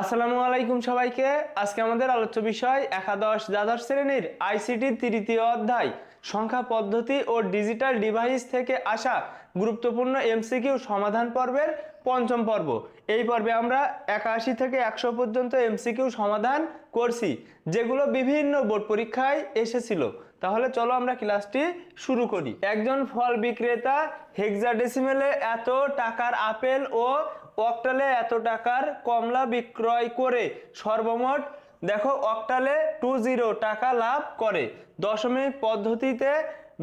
আসসালামু আলাইকুম সবাইকে। আজকে আমাদের আলোচ্য বিষয় একাদশ দ্বাদশ শ্রেণির আইসিটি তৃতীয় অধ্যায়, সংখ্যা পদ্ধতি ও ডিজিটাল ডিভাইস থেকে আসা গুরুত্বপূর্ণ এমসিকিউ সমাধান পর্বের পঞ্চম পর্ব। এই পর্বে আমরা একাশি থেকে একশো পর্যন্ত এমসিকিউ সমাধান করছি, যেগুলো বিভিন্ন বোর্ড পরীক্ষায় এসেছিল। তাহলে চলো আমরা ক্লাসটি শুরু করি। একজন ফল বিক্রেতা হেক্সাডেসিমেলে এত টাকার আপেল ও অক্টালে এত টাকার কমলা বিক্রয় করে সর্বমোট, দেখো অক্টালে টু জিরো টাকা লাভ করে। দশমিক পদ্ধতিতে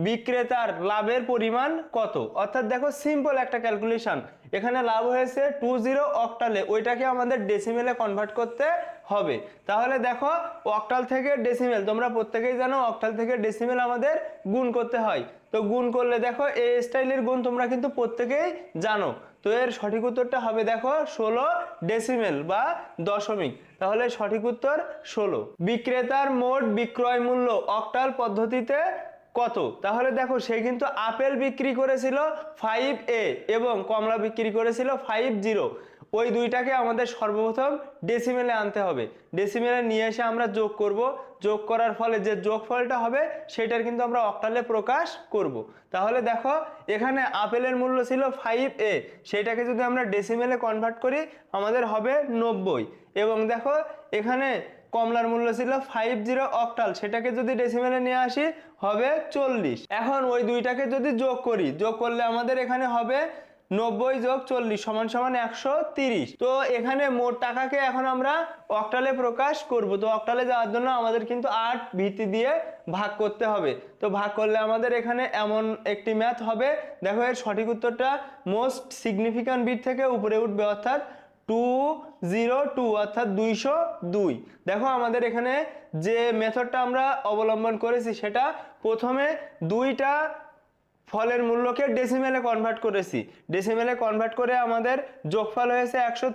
বিক্রেতার লাভের পরিমাণ কত? অর্থাৎ দেখো সিম্পল একটা ক্যালকুলেশন এখানে লাভ হয়েছে টু জিরো অক্টালে ওইটাকে আমাদের ডেসিমেলে কনভার্ট করতে হবে। তাহলে দেখো অক্টাল থেকে ডেসিমেল তোমরা প্রত্যেকেই জানো অক্টাল থেকে ডেসিমেল আমাদের গুণ করতে হয়। তো গুণ করলে দেখো এই স্টাইলের গুণ তোমরা কিন্তু প্রত্যেকেই জানো। তো এর সঠিক উত্তরটা হবে দেখো ষোলো ডেসিমেল বা দশমিক। তাহলে সঠিক উত্তর ষোলো। বিক্রেতার মোট বিক্রয় মূল্য অক্টাল পদ্ধতিতে কত? তাহলে দেখো সে কিন্তু আপেল বিক্রি করেছিল ফাইভ এ এবং কমলা বিক্রি করেছিল ফাইভ জিরো ওই দুইটাকে আমাদের সর্বপ্রথম ডেসিমেলে আনতে হবে। ডেসিমেলে নিয়ে এসে আমরা যোগ করব। যোগ করার ফলে যে যোগফলটা হবে, সেটার কিন্তু আমরা অক্টালে প্রকাশ করব। তাহলে দেখো, এখানে আপেলের মূল্য ছিল ফাইভ এ সেটাকে যদি আমরা ডেসিমেলে কনভার্ট করি, আমাদের হবে নব্বই। এবং দেখো, এখানে কমলার মূল্য ছিল ফাইভ জিরো অক্টাল সেটাকে যদি ডেসিমেলে নিয়ে আসি, হবে চল্লিশ। এখন ওই দুইটাকে যদি যোগ করি, যোগ করলে আমাদের এখানে হবে নব্বই যোগ চল্লিশ সমান সমান একশো তিরিশ। তো এখানে মোট টাকাকে এখন আমরা অক্টালে প্রকাশ করব। তো অক্টালে যাওয়ার জন্য আমাদের কিন্তু আট ভিত্তি দিয়ে ভাগ করতে হবে। তো ভাগ করলে আমাদের এখানে এমন একটি ম্যাথ হবে। দেখো এর সঠিক উত্তরটা মোস্ট সিগনিফিক্যান্ট বিট থেকে উপরে উঠবে, অর্থাৎ টু জিরো টু, অর্থাৎ দুইশো দুই। দেখো আমাদের এখানে যে মেথডটা আমরা অবলম্বন করেছি, সেটা প্রথমে দুইটা ফলের মূল্যকে ডেসিমেলে কনভার্ট করেছি। ডেসিমেলে কনভার্ট করে আমাদের যোগফল হয়েছে একশো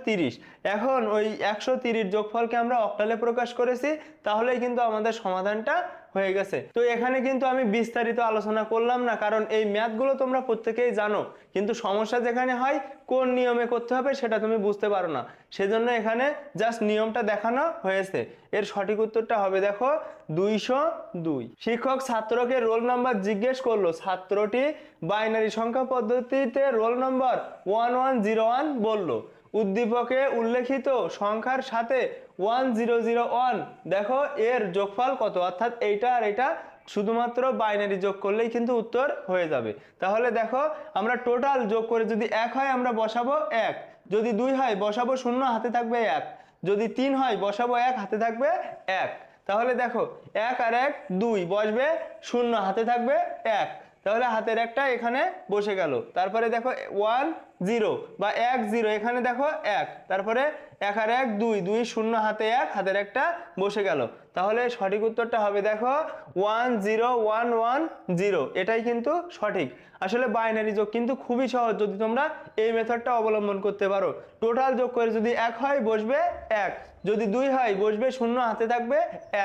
এখন ওই একশো তিরিশ যোগফলকে আমরা অক্টালে প্রকাশ করেছি, তাহলেই কিন্তু আমাদের সমাধানটা হয়ে গেছে। তো এখানে কিন্তু আমি বিস্তারিত আলোচনা করলাম না, কারণ এই ম্যাথগুলো তোমরা প্রত্যেকেই জানো। কিন্তু সমস্যা যেখানে হয়, কোন নিয়মে করতে হবে সেটা তুমি বুঝতে পারো না। সেজন্য এখানে জাস্ট নিয়মটা দেখানো হয়েছে। এর সঠিক উত্তরটা হবে দেখো, দুইশো দুই। শিক্ষক ছাত্রকে রোল নাম্বার জিজ্ঞেস করল, ছাত্রটি বাইনারি সংখ্যা পদ্ধতিতে roll number one one zero one? বলল। উদ্দীপকে উল্লেখিত সংখ্যার সাথে ওয়ান জিরো জিরো ওয়ান দেখো এর যোগফল কত? অর্থাৎ এইটা আর এটা শুধুমাত্র বাইনারি যোগ করলেই কিন্তু উত্তর হয়ে যাবে। তাহলে দেখো, আমরা টোটাল যোগ করে যদি এক হয়, আমরা বসাবো এক। যদি দুই হয়, বসাবো শূন্য, হাতে থাকবে এক। যদি তিন হয়, বসাবো এক, হাতে থাকবে এক। তাহলে দেখো, এক আর এক, দুই। বসবে শূন্য, হাতে থাকবে এক। তাহলে হাতের একটা এখানে বসে গেল। তারপরে দেখো ওয়ান জিরো বা এক জিরো এখানে দেখো এক। তারপরে এক আর এক, দুই দুই, শূন্য, হাতে এক, হাতের একটা বসে গেল। তাহলে সঠিক উত্তরটা হবে দেখো one zero one one zero এটাই কিন্তু সঠিক। আসলে বাইনারি যোগ কিন্তু খুবই সহজ যদি তোমরা এই মেথডটা অবলম্বন করতে পারো। টোটাল যোগ করে যদি এক হয়, বসবে এক। যদি দুই হয়, বসবে শূন্য, হাতে থাকবে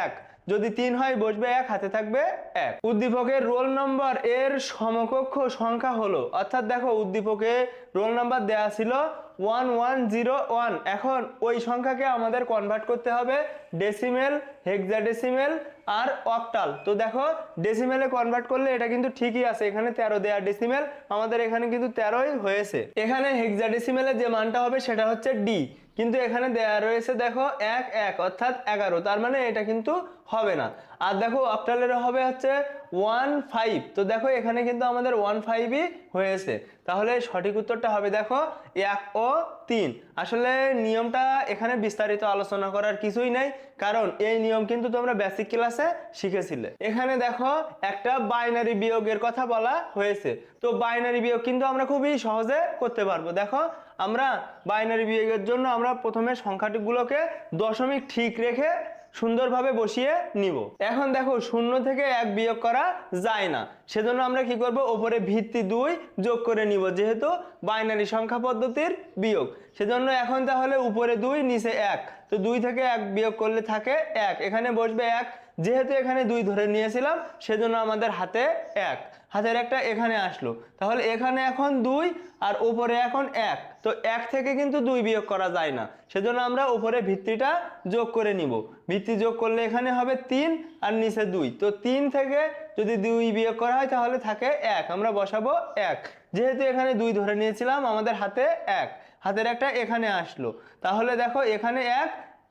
এক। যদি তিন হয় বসবে এক, হাতে থাকবে এক। উদ্দীপকের রোল নম্বর এর সমকক্ষ সংখ্যা হলো, অর্থাৎ দেখো উদ্দীপকে রোল নাম্বার দেওয়া ছিল ওয়ান ওয়ান, জিরো, ওয়ান। এখন ওই সংখ্যাকে আমাদের কনভার্ট করতে হবে ডেসিমেল হেক্সাডেসিমেল আর অক্টাল তো দেখো ডেসিমেলে কনভার্ট করলে এটা কিন্তু ঠিকই আছে, এখানে তেরো দেয়া ডেসিমেল আমাদের এখানে কিন্তু তেরোই হয়েছে। এখানে হেক্সাডেসিমেলে যে মানটা হবে সেটা হচ্ছে ডি কিন্তু এখানে দেয়া রয়েছে দেখো এক এক, অর্থাৎ এগারো। তার মানে এটা কিন্তু হবে না। আর দেখো অক্টালের হবে হচ্ছে ওয়ান ফাইভ তো দেখো, এখানে কিন্তু আমাদের ওয়ান ফাইভই হয়েছে। তাহলে সঠিক উত্তরটা হবে দেখো, এক ও তিন। আসলে নিয়মটা এখানে বিস্তারিত আলোচনা করার কিছুই নাই, কারণ এই নিয়ম কিন্তু তোমরা বেসিক ক্লাসে শিখেছিলে। এখানে দেখো, একটা বাইনারি বিয়োগের কথা বলা হয়েছে। তো বাইনারি বিয়োগ কিন্তু আমরা খুবই সহজে করতে পারব। দেখো, আমরা বাইনারি বিয়োগের জন্য আমরা প্রথমে সংখ্যাটিগুলোকে দশমিক ঠিক রেখে সুন্দরভাবে বসিয়ে নিব। এখন দেখো শূন্য থেকে এক বিয়োগ করা যায় না। সেজন্য আমরা কি করব? ওপরে ভিত্তি দুই যোগ করে নিব, যেহেতু বাইনারি সংখ্যা পদ্ধতির বিয়োগ। সেজন্য এখন তাহলে উপরে দুই, নিচে এক। তো দুই থেকে এক বিয়োগ করলে থাকে এক। এখানে বসবে এক। যেহেতু এখানে দুই ধরে নিয়েছিলাম, সেজন্য আমাদের হাতে এক। হাতের একটা এখানে আসলো। তাহলে এখানে এখন দুই আর উপরে এখন এক। তো এক থেকে কিন্তু দুই বিয়োগ করা যায় না। সেজন্য আমরা উপরে ভিত্তিটা যোগ করে নিব। ভিত্তি যোগ করলে এখানে হবে তিন আর নিচে দুই। তো তিন থেকে যদি দুই বিয়োগ করা হয়, তাহলে থাকে এক। আমরা বসাবো এক। যেহেতু এখানে দুই ধরে নিয়েছিলাম, আমাদের হাতে এক। হাতের একটা এখানে আসলো। তাহলে দেখো এখানে এক,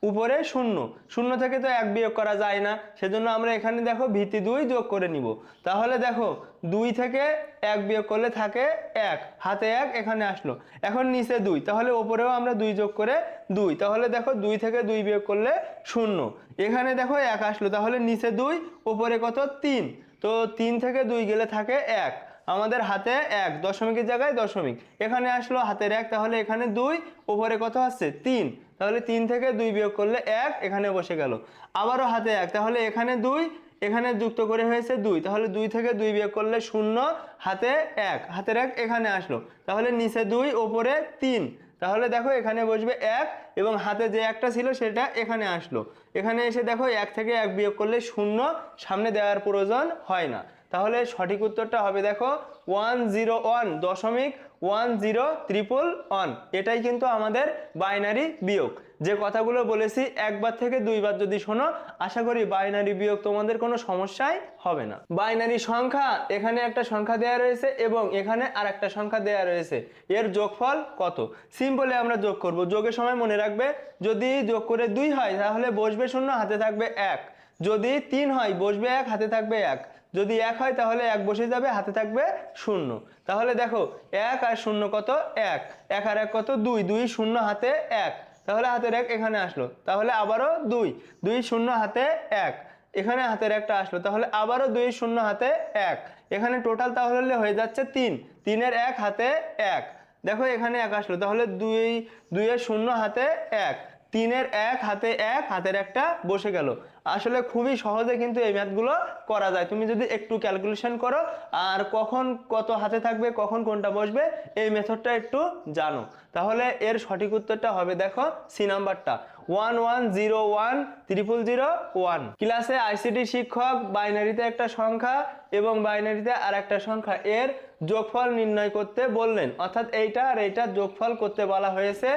উপরে শূন্য। শূন্য থেকে তো এক বিয়োগ করা যায় না। সেজন্য আমরা এখানে দেখো ভিত্তি দুই যোগ করে নিব। তাহলে দেখো দুই থেকে এক বিয়োগ করলে থাকে এক। হাতে এক, এখানে আসলো। এখন নিচে দুই। তাহলে ওপরেও আমরা দুই যোগ করে দুই। তাহলে দেখো দুই থেকে দুই বিয়োগ করলে শূন্য। এখানে দেখো এক আসলো। তাহলে নিচে দুই, ওপরে কত? তিন। তো তিন থেকে দুই গেলে থাকে এক। আমাদের হাতে এক। দশমিকের জায়গায় দশমিক। এখানে আসলো হাতের এক। তাহলে এখানে দুই, ওপরে কত আসছে? তিন। তাহলে তিন থেকে দুই বিয়োগ করলে এক, এখানে বসে গেল। আবারও হাতে এক। তাহলে এখানে দুই এখানে যুক্ত করে হয়েছে দুই। তাহলে দুই থেকে দুই বিয়োগ করলে শূন্য, হাতে এক। হাতের এক এখানে আসলো। তাহলে নিচে দুই, ওপরে তিন। তাহলে দেখো এখানে বসবে এক এবং হাতে যে একটা ছিল সেটা এখানে আসলো। এখানে এসে দেখো এক থেকে এক বিয়োগ করলে শূন্য, সামনে দেওয়ার প্রয়োজন হয় না। তাহলে সঠিক উত্তরটা হবে দেখো ওয়ান জিরো ওয়ান দশমিক ওয়ান জিরো ত্রিপল ওয়ান। এটাই কিন্তু আমাদের বাইনারি বিয়োগ। যে কথাগুলো বলেছি একবার থেকে দুইবার যদি শোনো, আশা করি বাইনারি বিয়োগ তোমাদের কোনো সমস্যাই হবে না। বাইনারি সংখ্যা, এখানে একটা সংখ্যা দেয়া রয়েছে এবং এখানে আর একটা সংখ্যা দেয়া রয়েছে। এর যোগফল কত? সিম্পলে আমরা যোগ করব। যোগের সময় মনে রাখবে, যদি যোগ করে দুই হয়, তাহলে বসবে শূন্য, হাতে থাকবে এক। যদি তিন হয়, বসবে এক, হাতে থাকবে এক। যদি এক হয় তাহলে এক বসে যাবে, হাতে থাকবে শূন্য। তাহলে দেখো, এক আর শূন্য কত? এক। এক আর এক কত? দুই। দুই শূন্য হাতে এক। তাহলে হাতের এক এখানে আসলো। তাহলে আবারও দুই। দুই শূন্য হাতে এক। এখানে হাতের একটা আসলো। তাহলে আবারও দুই শূন্য হাতে এক। এখানে টোটাল তাহলে হয়ে যাচ্ছে তিন। তিনের এক হাতে এক। দেখো এখানে এক আসলো। তাহলে দুই, দুইয়ের শূন্য হাতে এক। তিনের এক হাতে এক, হাতের একটা বসে গেল। আসলে খুবই সহজে কিন্তু এই ম্যাথগুলো করা যায়। তুমি যদি একটু ক্যালকুলেশন করো, আর কখন কত হাতে থাকবে, কখন কোনটা বসবে, এই মেথডটা একটু জানো। তাহলে এর সঠিক উত্তরটা হবে দেখো সি নাম্বারটা one one zero one triple zero one ক্লাসে আইসিটি শিক্ষক বাইনারিতে একটা সংখ্যা এবং বাইনারিতে আর একটা সংখ্যা এর যোগফল নির্ণয় করতে বললেন। অর্থাৎ এইটা আর এইটার যোগফল করতে বলা হয়েছে।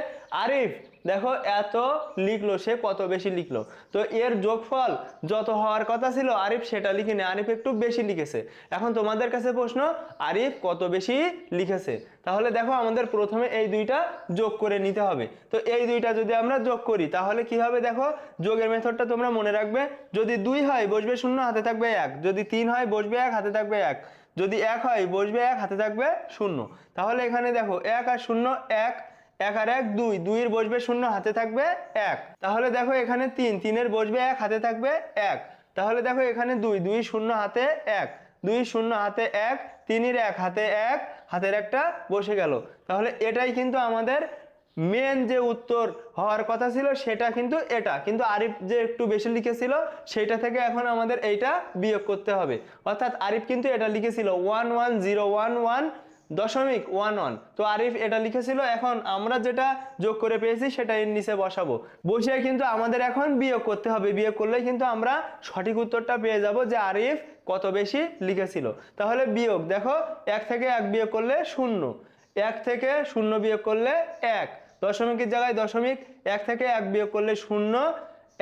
আরিফ দেখো, এত লিখলো সে, কত বেশি লিখলো। তো এর যোগফল যত হওয়ার কথা ছিল, আরিফ সেটা লিখিনি। আরিফ একটু বেশি লিখেছে। এখন তোমাদের কাছে প্রশ্ন, আরিফ কত বেশি লিখেছে? তাহলে দেখো, আমাদের প্রথমে এই দুইটা যোগ করে নিতে হবে। তো এই দুইটা যদি আমরা যোগ করি, তাহলে কি হবে দেখো, যোগের মেথডটা তোমরা মনে রাখবে, যদি দুই হয়, বসবে শূন্য, হাতে থাকবে এক। যদি তিন হয়, বসবে এক, হাতে থাকবে এক। যদি এক হয়, বসবে এক, হাতে থাকবে শূন্য। তাহলে এখানে দেখো, এক আর শূন্য, এক। এক আর এক, দুই। দুইয়ের বসবে শূন্য, হাতে থাকবে এক। তাহলে দেখো এখানে তিন। তিনের বসবে এক, হাতে থাকবে এক। তাহলে দেখো এখানে দুই। দুই শূন্য, হাতে এক। দুই শূন্য, হাতে এক। তিনের এক, হাতে এক। হাতের একটা বসে গেল। তাহলে এটাই কিন্তু আমাদের মেন যে উত্তর হওয়ার কথা ছিল, সেটা কিন্তু এটা। কিন্তু আরিফ যে একটু বেশি লিখেছিল, সেটা থেকে এখন আমাদের এইটা বিয়োগ করতে হবে। অর্থাৎ আরিফ কিন্তু এটা লিখেছিল। One one zero one one দশমিক ওয়ান ওয়ান। তো আরিফ এটা লিখেছিল, এখন আমরা যেটা যোগ করে পেয়েছি সেটা এর নিচে বসাবো। বসিয়ে কিন্তু আমাদের এখন বিয়োগ করতে হবে। বিয়োগ করলেই কিন্তু আমরা সঠিক উত্তরটা পেয়ে যাব যে আরিফ কত বেশি লিখেছিল। তাহলে বিয়োগ, দেখো, এক থেকে এক বিয়োগ করলে শূন্য। এক থেকে শূন্য বিয়োগ করলে এক। দশমিকের জায়গায় দশমিক, এক থেকে এক বিয়োগ করলে শূন্য,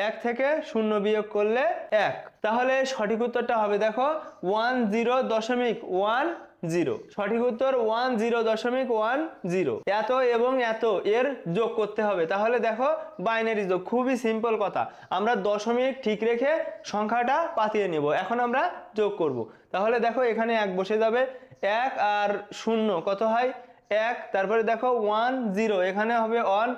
এক থেকে শূন্য বিয়োগ করলে এক। তাহলে সঠিক উত্তরটা হবে, দেখো, ওয়ান জিরো দশমিক ওয়ান জিরো। সঠিক উত্তর ওয়ান জিরো দশমিক ওয়ান জিরো। এত এবং এত এর যোগ করতে হবে। তাহলে দেখো বাইনারি যোগ, খুবই সিম্পল কথা। আমরা দশমিক ঠিক রেখে সংখ্যাটা পাতিয়ে নেব। এখন আমরা যোগ করব। তাহলে দেখো এখানে এক বসে যাবে। এক আর শূন্য, কত হয়? এক। তারপরে দেখো ওয়ান জিরো, এখানে হবে ওয়ান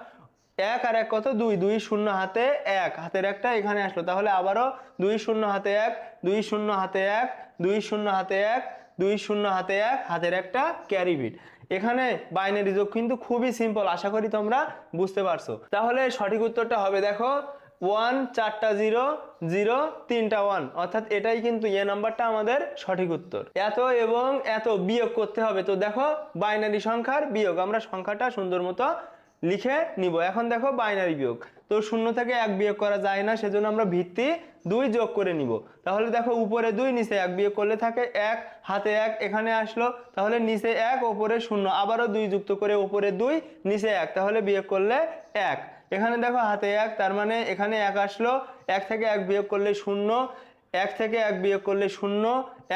এক আর এক কত? দুই। দুই শূন্য হাতে এক। হাতের একটা এখানে আসলো। তাহলে আবারও দুই শূন্য হাতে এক, দুই শূন্য হাতে এক, দুই শূন্য হাতে এক দুই শূন্য হাতে এক, হাতের একটা ক্যারি বিট এখানে বাইনারি যোগ কিন্তু খুবই সিম্পল আশা করি তোমরা বুঝতে পারছ। তাহলে সঠিক উত্তরটা হবে দেখো ওয়ান চারটা জিরো জিরো তিনটা ওয়ান অর্থাৎ এটাই কিন্তু এ নাম্বারটা আমাদের সঠিক উত্তর। এত এবং এত বিয়োগ করতে হবে। তো দেখো বাইনারি সংখ্যার বিয়োগ। আমরা সংখ্যাটা সুন্দর মতো লিখে নিব। এখন দেখো বাইনারি বিয়োগ। তো শূন্য থেকে এক বিয়োগ করা যায় না, সেজন্য আমরা ভিত্তি দুই যোগ করে নিব। তাহলে দেখো উপরে দুই, নিচে এক বিয়োগ করলে থাকে এক, হাতে এক এখানে আসলো, তাহলে নিচে এক, ওপরে শূন্য, আবারও দুই যুক্ত করে ওপরে দুই, নিচে এক, তাহলে বিয়োগ করলে এক। এখানে দেখো হাতে এক, তার মানে এখানে এক আসলো, এক থেকে এক বিয়োগ করলে শূন্য, এক থেকে এক বিয়োগ করলে শূন্য,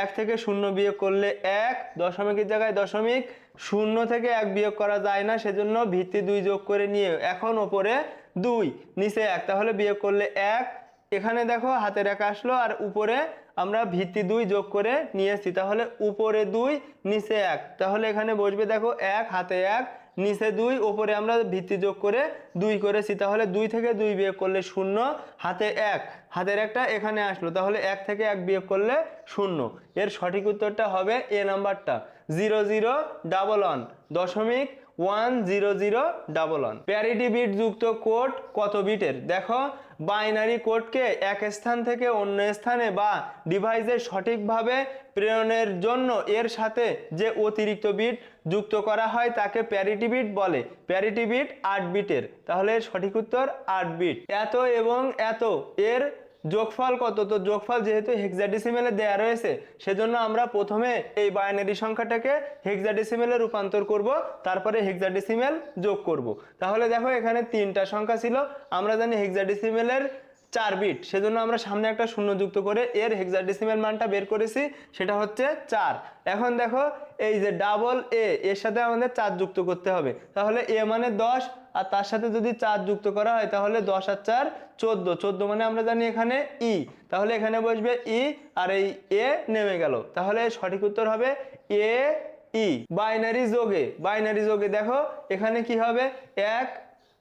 এক থেকে শূন্য বিয়োগ করলে এক, দশমিকের জায়গায় দশমিক, শূন্য থেকে এক বিয়োগ করা যায় না, সেজন্য ভিত্তি দুই যোগ করে নিয়ে এখন ওপরে দুই, নিচে এক, তাহলে বিয়োগ করলে এক। এখানে দেখো হাতের এক আসলো আর উপরে আমরা ভিত্তি দুই যোগ করে নিয়েছি, তাহলে উপরে দুই, নিচে এক। তাহলে এখানে বসবে দেখো এক, হাতে এক, নিচে দুই ওপরে আমরা ভিত্তি যোগ করে দুই করেছি, তাহলে দুই থেকে দুই বিয়োগ করলে শূন্য, হাতে এক। হাতের একটা এখানে আসলো, তাহলে এক থেকে এক বিয়োগ করলে শূন্য। এর সঠিক উত্তরটা হবে এ নাম্বারটা, জিরো জিরো, ডাবল ওয়ান, দশমিক one zero zero double one parity bit যুক্ত কোড কত বিটের? দেখো বাইনারি কোডকে এক স্থান থেকে অন্য স্থানে বা ডিভাইসে সঠিকভাবে প্রেরণের জন্য এর সাথে যে অতিরিক্ত বিট যুক্ত করা হয় তাকে প্যারিটি বিট বলে। প্যারিটি বিট আট বিটের। তাহলে সঠিক উত্তর আট বিট। এত এবং এত এর যোগফল কত? তো যোগফল যেহেতু হেক্সাডেসিমেলে দেয়া রয়েছে, সেজন্য আমরা প্রথমে এই বাইনারি সংখ্যাটাকে হেক্সাডেসিমেলে রূপান্তর করব, তারপরে হেক্সাডেসিমেল যোগ করব। তাহলে দেখো এখানে তিনটা সংখ্যা ছিল, আমরা জানি হেক্সাডেসিমেলের চার বিট সেজন্য আমরা সামনে একটা শূন্য যুক্ত করে এর হেক্সাডেসিমেল মানটা বের করেছি, সেটা হচ্ছে চার। এখন দেখো এই যে ডাবল এ এর সাথে আমাদের চার যুক্ত করতে হবে। তাহলে এ মানে দশ আর তার সাথে যদি চার যুক্ত করা হয়, তাহলে দশ আর চার চোদ্দ। চোদ্দ মানে আমরা জানি এখানে ই। তাহলে এখানে বসবে ই আর এই এ নেমে গেল। তাহলে সঠিক উত্তর হবে এ ই। বাইনারি যোগে বাইনারি যোগে দেখো, এখানে কি হবে? এক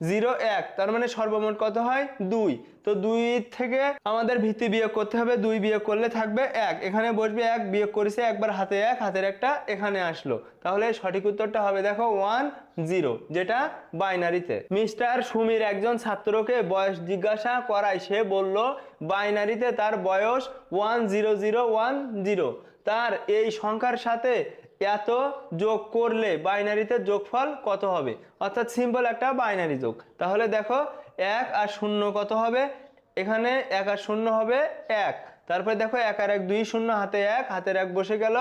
জিরো এক, তার মানে সর্বমোট কত হয়? দুই। তো দুই থেকে আমাদের ভিত্তি বিয়োগ করতে হবে, দুই বিয়োগ করলে থাকবে এক। এখানে বসবে এক, বিয়োগ করেছে একবার হাতে এক, হাতের একটা এখানে আসলো। তাহলে সঠিক উত্তরটা হবে, দেখো, ওয়ান, জিরো, যেটা বাইনারিতে। মিস্টার সুমির একজন ছাত্রকে বয়স জিজ্ঞাসা করায় সে বলল, বাইনারিতে তার বয়স one zero zero one zero. তার এই সংখ্যার সাথে এত যোগ করলে বাইনারিতে যোগফল কত হবে? অর্থাৎ সিম্পল একটা বাইনারি যোগ। তাহলে দেখো, এক আর শূন্য কত হবে? এখানে এক আর শূন্য হবে এক। তারপরে দেখো, এক আর এক দুই শূন্য, হাতে এক, হাতের এক বসে গেল।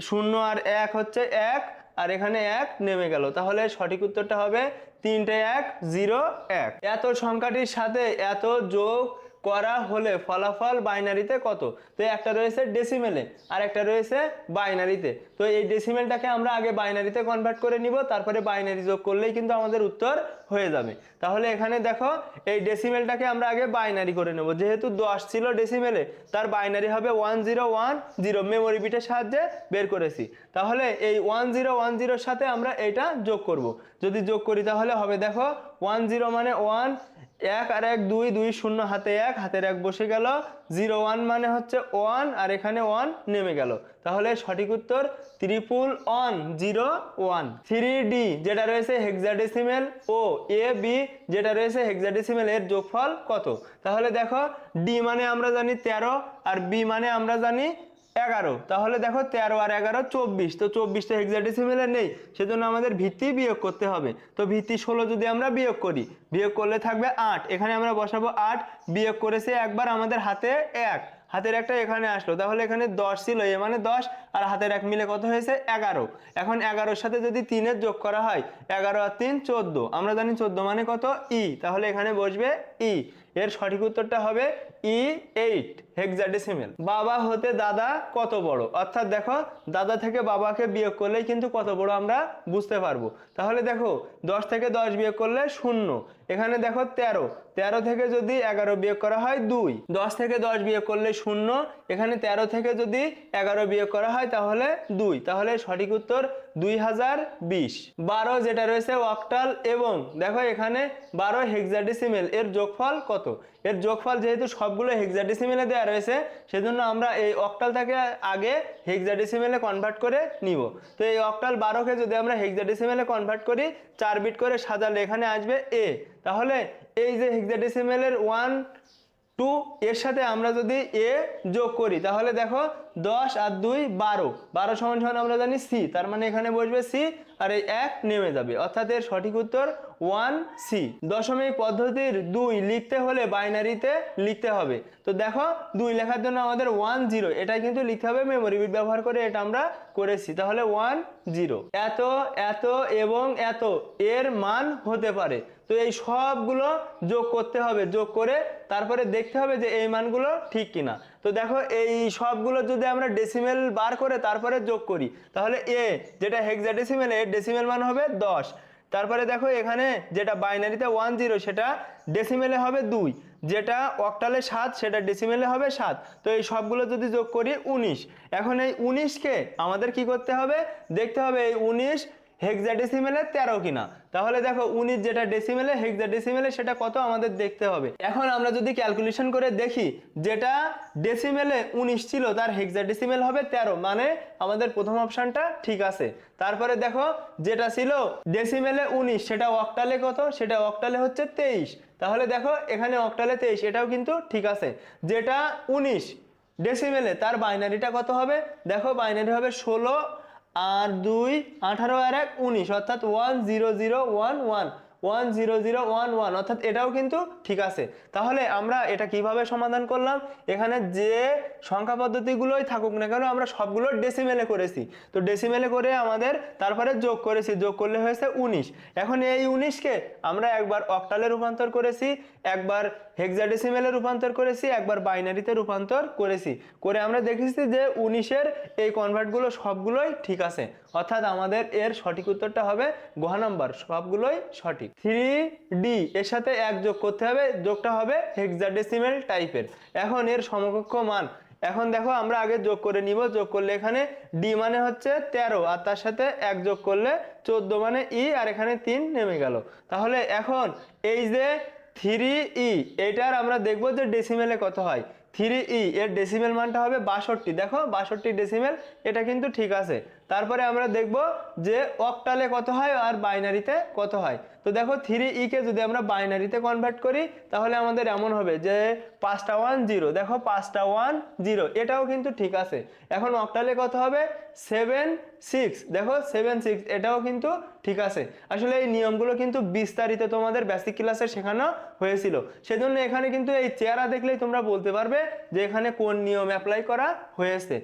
শূন্য আর এক হচ্ছে এক, আর এখানে এক নেমে গেল। তাহলে সঠিক উত্তরটা হবে তিনটে এক, জিরো, এক। এত সংখ্যাটির সাথে এত যোগ করা হলে ফলাফল বাইনারিতে কত? তো একটা রয়েছে ডেসিমেলে আর একটা রয়েছে বাইনারিতে। তো এই ডেসিমেলটাকে আমরা আগে বাইনারিতে কনভার্ট করে নিব, তারপরে বাইনারি যোগ করলেই কিন্তু আমাদের উত্তর হয়ে যাবে। তাহলে এখানে দেখো, এই ডেসিমেলটাকে আমরা আগে বাইনারি করে নেব। যেহেতু দশ ছিল ডেসিমেলে তার বাইনারি হবে one zero one zero memory বিটের সাহায্যে বের করেছি। তাহলে এই ওয়ান জিরো ওয়ান জিরোর সাথে আমরা এটা যোগ করব। যদি যোগ করি তাহলে হবে দেখো ওয়ান জিরো মানে ওয়ান এক আর এক, দুই দুই, শূন্য, হাতে এক, হাতের এক বসে গেল। জিরো, ওয়ান মানে হচ্ছে ওয়ান, আর এখানে ওয়ান নেমে গেল। তাহলে সঠিক উত্তর triple one, zero, one. Three D যেটা রয়েছে হেক্সাডেসিমেল ও, এ, বি, যেটা রয়েছে হেক্সাডেসিমেল এর যোগফল কত? তাহলে দেখো, ডি মানে আমরা জানি তেরো, আর বি মানে আমরা জানি এগারো। তাহলে দেখো তেরো আর এগারো চব্বিশ। তো চব্বিশ তো হেক্সাডেসিমেলে নেই, সেজন্য আমাদের ভিত্তি বিয়োগ করতে হবে। তো ভিত্তি ষোলো যদি আমরা বিয়োগ করি, বিয়োগ করলে থাকবে আট। এখানে আমরা বসাবো আট, বিয়োগ করেছে একবার আমাদের হাতে এক। হাতের একটা এখানে আসলো, তাহলে এখানে দশ ছিল, এ মানে দশ, আর হাতের এক মিলে কত হয়েছে? এগারো। এখন এগারোর সাথে যদি তিনের যোগ করা হয়, এগারো আর তিন, চোদ্দ। আমরা জানি চোদ্দ মানে কত? ই। তাহলে এখানে বসবে ই। এর সঠিক উত্তরটা হবে ই এইট। হেক্সাডেসিমেল বাবা হতে দাদা কত বড়? অর্থাৎ দেখো, দাদা থেকে বাবাকে বিয়োগ করলেই কিন্তু কত বড় আমরা বুঝতে পারব। তাহলে দেখো, দশ থেকে দশ বিয়োগ করলে শূন্য। এখানে দেখো তেরো। তেরো থেকে যদি এগারো বিয়োগ করা হয় দুই। দশ থেকে দশ বিয়োগ করলে শূন্য। এখানে তেরো থেকে যদি এগারো বিয়োগ করা হয় তাহলে দুই। তাহলে সঠিক উত্তর দুই হাজার বিশ। বারো যেটা রয়েছে অক্টাল এবং দেখো এখানে বারো হেক্সাডেসিমেল এর যোগফল কত? এর যোগফল যেহেতু সবগুলো হেক্সাডেসিমেলে দেওয়া রয়েছে, সেজন্য আমরা এই অক্টালটাকে আগে হেক্সাডেসিমেলে কনভার্ট করে নিব। তো এই অক্টাল বারোকে যদি আমরা হেক্সাডেসিমেলে কনভার্ট করি, চার বিট করে সাজালে এখানে আসবে এ তাহলে এই যে হেক্সাডেসিমেলের ওয়ান টু, এর সাথে আমরা যদি এ যোগ করি, তাহলে দেখো দশ আর দুই বারো। বারো সমান সমান আমরা জানি সি, তার মানে এখানে বসবে সি, আর এই এক নেমে যাবে। অর্থাৎ এর সঠিক উত্তর ওয়ান সি। দশমিক পদ্ধতির দুই লিখতে হলে বাইনারিতে লিখতে হবে। তো দেখো দুই লেখার জন্য আমাদের ওয়ান জিরো, এটাই কিন্তু লিখতে হবে, মেমোরি বিট ব্যবহার করে এটা আমরা করেছি। তাহলে ওয়ান জিরো। এত এত এবং এত, এর মান হতে পারে। তো এই সবগুলো যোগ করতে হবে, যোগ করে তারপরে দেখতে হবে যে এই মানগুলো ঠিক কিনা। তো দেখো, এই সবগুলো যদি আমরা ডেসিমেল বার করে তারপরে যোগ করি, তাহলে এ যেটা হেক্সাডেসিমেল এর ডেসিমেল মান হবে দশ। তারপরে দেখো, এখানে যেটা বাইনারিতে ওয়ান জিরো সেটা ডেসিমেলে হবে দুই। যেটা অক্টালে সাত, সেটা ডেসিমেলে হবে সাত। তো এই সবগুলো যদি যোগ করি, উনিশ। এখন এই উনিশকে আমাদের কি করতে হবে? দেখতে হবে এই উনিশ হেক্সাডেসিমেলে তেরো কিনা। তাহলে দেখো উনিশ যেটা ডেসিমেলে হেক্সাডেসিমেলে সেটা কত আমাদের দেখতে হবে। এখন আমরা যদি ক্যালকুলেশন করে দেখি, যেটা ডেসিমেলে উনিশ ছিল, তার হেক্সাডেসিমেল হবে তেরো মানে আমাদের প্রথম অপশানটা ঠিক আছে। তারপরে দেখো, যেটা ছিল ডেসিমেলে উনিশ, সেটা অক্টালে কত? সেটা অক্টালে হচ্ছে তেইশ। তাহলে দেখো, এখানে অক্টালে তেইশ, এটাও কিন্তু ঠিক আছে। যেটা উনিশ ডেসিমেলে তার বাইনারিটা কত হবে? দেখো বাইনারি হবে ষোলো আর দুই আঠারো আর এক উনিশ অর্থাৎ one zero zero one one one zero zero one one অর্থাৎ এটাও কিন্তু ঠিক আছে। তাহলে আমরা এটা কীভাবে সমাধান করলাম? এখানে যে সংখ্যা পদ্ধতিগুলোই থাকুক না কেন, আমরা সবগুলো ডেসিমেলে করেছি। তো ডেসিমেলে করে আমাদের তারপরে যোগ করেছি। যোগ করলে হয়েছে উনিশ। এখন এই উনিশকে আমরা একবার অক্টালে রূপান্তর করেছি, একবার হেক্সাডেসিমেলে রূপান্তর করেছি, একবার বাইনারিতে রূপান্তর করেছি। করে আমরা দেখেছি যে উনিশের এই কনভার্টগুলো সবগুলোই ঠিক আছে। অর্থাৎ আমাদের এর সঠিক উত্তরটা হবে গোহা নাম্বার, সবগুলোই সঠিক। থ্রি ডি, এর সাথে এক যোগ করতে হবে, যোগটা হবে হেক্সাডেসিমেল টাইপের এখন এর সমকক্ষ মান। এখন দেখো, আমরা আগে যোগ করে নিব, যোগ করলে এখানে ডি মানে হচ্ছে তেরো, আর তার সাথে এক যোগ করলে চোদ্দ মানে ই, আর এখানে তিন নেমে গেল। তাহলে এখন এই যে থ্রি ই, এটার আমরা দেখব যে ডেসিমেলে কত হয়। থ্রি ই এর ডেসিমেল মানটা হবে বাষট্টি। দেখো, বাষট্টি ডেসিমেল এটা কিন্তু ঠিক আছে। তারপরে আমরা দেখব যে অক্টালে কত হয় আর বাইনারিতে কত হয়। তো দেখো থ্রি ই কে যদি আমরা বাইনারিতে কনভার্ট করি, তাহলে আমাদের এমন হবে যে পাঁচটা ওয়ান জিরো দেখো, পাঁচটা ওয়ান জিরো এটাও কিন্তু ঠিক আছে। এখন অক্টালে কত হবে? সেভেন সিক্স দেখো সেভেন সিক্স এটাও কিন্তু ঠিক আছে? আসলে এই নিয়মগুলো কিন্তু বিস্তারিত তোমাদের বেসিক ক্লাসে শেখানো হয়েছিল। সেজন্য এখানে কিন্তু এই চেহারা দেখলেই তোমরা বলতে পারবে যে এখানে কোন নিয়ম অ্যাপ্লাই করা হয়েছে।